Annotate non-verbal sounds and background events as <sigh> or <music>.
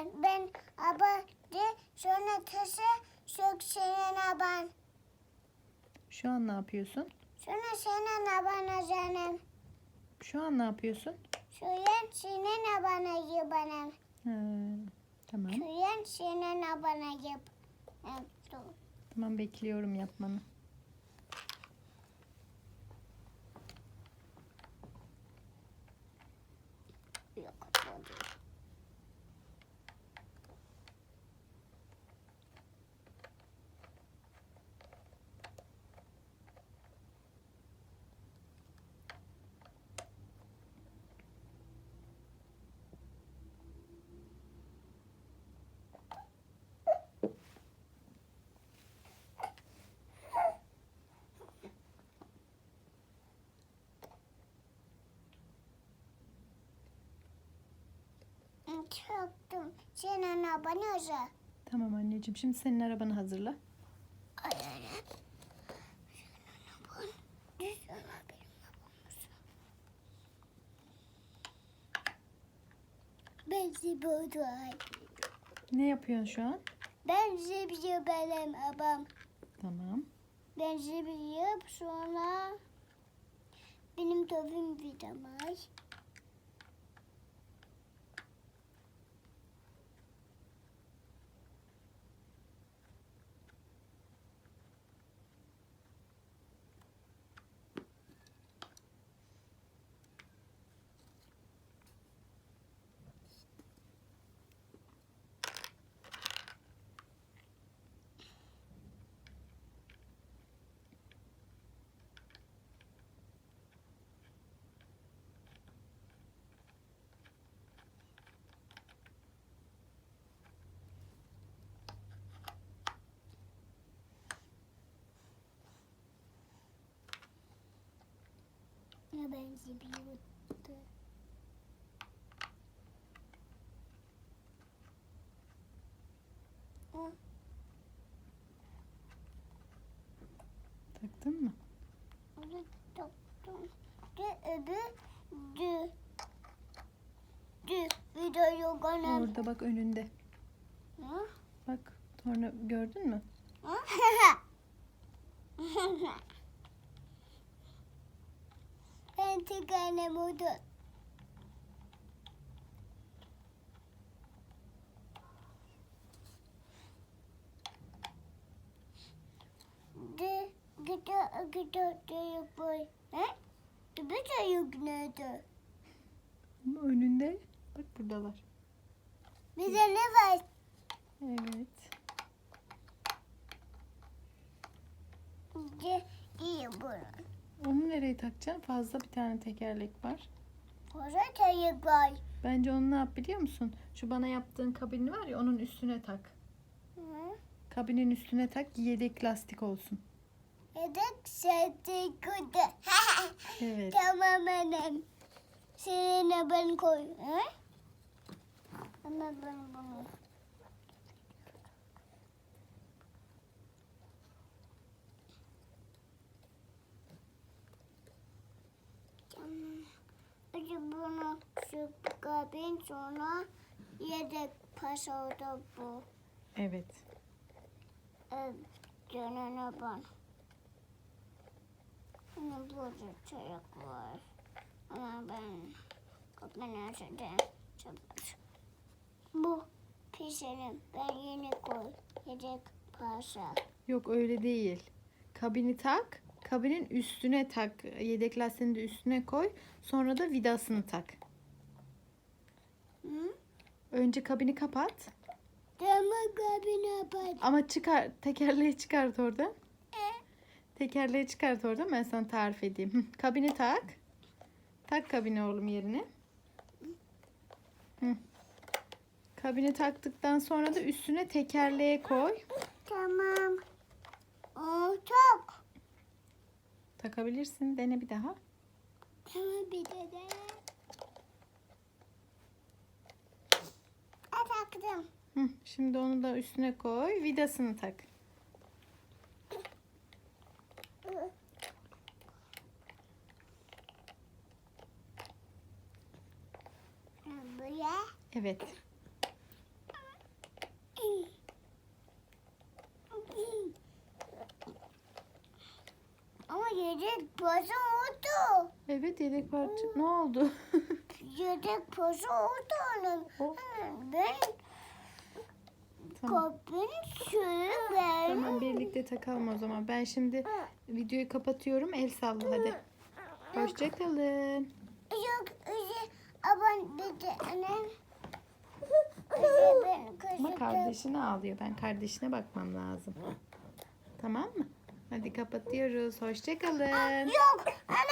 ben. Ben aba de sonra taşı sök senin aban. Şu an ne yapıyorsun? Sonra senin abana canım. Şu an ne yapıyorsun? Şuyan senin abana yap bana. Ha, tamam. Şuyan senin abana yap. Yaptım. Tamam bekliyorum yapmanı. Yok, bu değil. Çöktüm. Senin abana özel. Tamam anneciğim. Şimdi senin arabanı hazırla. Ben ziburay. Ne yapıyorsun şu an? Ben zibiyor benim abam. Tamam. Ben zibiyip sonra benim tövüm vidamay. Ya ben zibiyor. Taktın mı? Onu taktım. De öbür dü. Dü. Video yok anam. Orada bak önünde. Ha? Bak torna gördün mü? <laughs> <laughs> annem oldu. De gida gida de yapay. He? Bir de yok nerede? Önünde. Bak buradalar. Bize ne var? Evet. De iyi bunu. Onu nereye takacaksın? Fazla bir tane tekerlek var. Tayı var. Bence onu ne yap biliyor musun? Şu bana yaptığın kabini var ya onun üstüne tak. Hı? Kabinin üstüne tak yedek lastik olsun. Yedek sevdi kudu. <laughs> Evet. tamam annem. Seninle ben koy. Ama ben bunu. Tamam. Önce bunu şu kabin sonra yedek pasoda bu. Evet. Evet, canına ben. Ama burada çocuk var. Ama ben kapının açıdan çabuk. Bu pişerim. Ben yeni koy. Yedek parça. Yok öyle değil. Kabini tak. Kabinin üstüne tak. Yedek lastiğini de üstüne koy. Sonra da vidasını tak. Hı? Önce kabini kapat. Tamam kabine bak. Ama çıkar tekerleği çıkart oradan. E, Tekerleği çıkart oradan ben sana tarif edeyim. Kabini tak. Tak kabini oğlum yerine. Hı. Kabini taktıktan sonra da üstüne tekerleğe koy. Tamam. O çok. Takabilirsin. Dene bir daha. Tamam bir de Şimdi onu da üstüne koy. Vidasını tak. Evet. Ama yedek parça oldu. Evet yedek parça. Ne oldu? <laughs> yedek parça oldu onun. Oh. Ben tamam. Tamam birlikte takalım o zaman. Ben şimdi videoyu kapatıyorum. El salla hadi. Hoşçakalın. Yok, ben Ama kaşıdım. kardeşini ağlıyor. Ben kardeşine bakmam lazım. Tamam mı? Hadi kapatıyoruz. Hoşçakalın. Yok,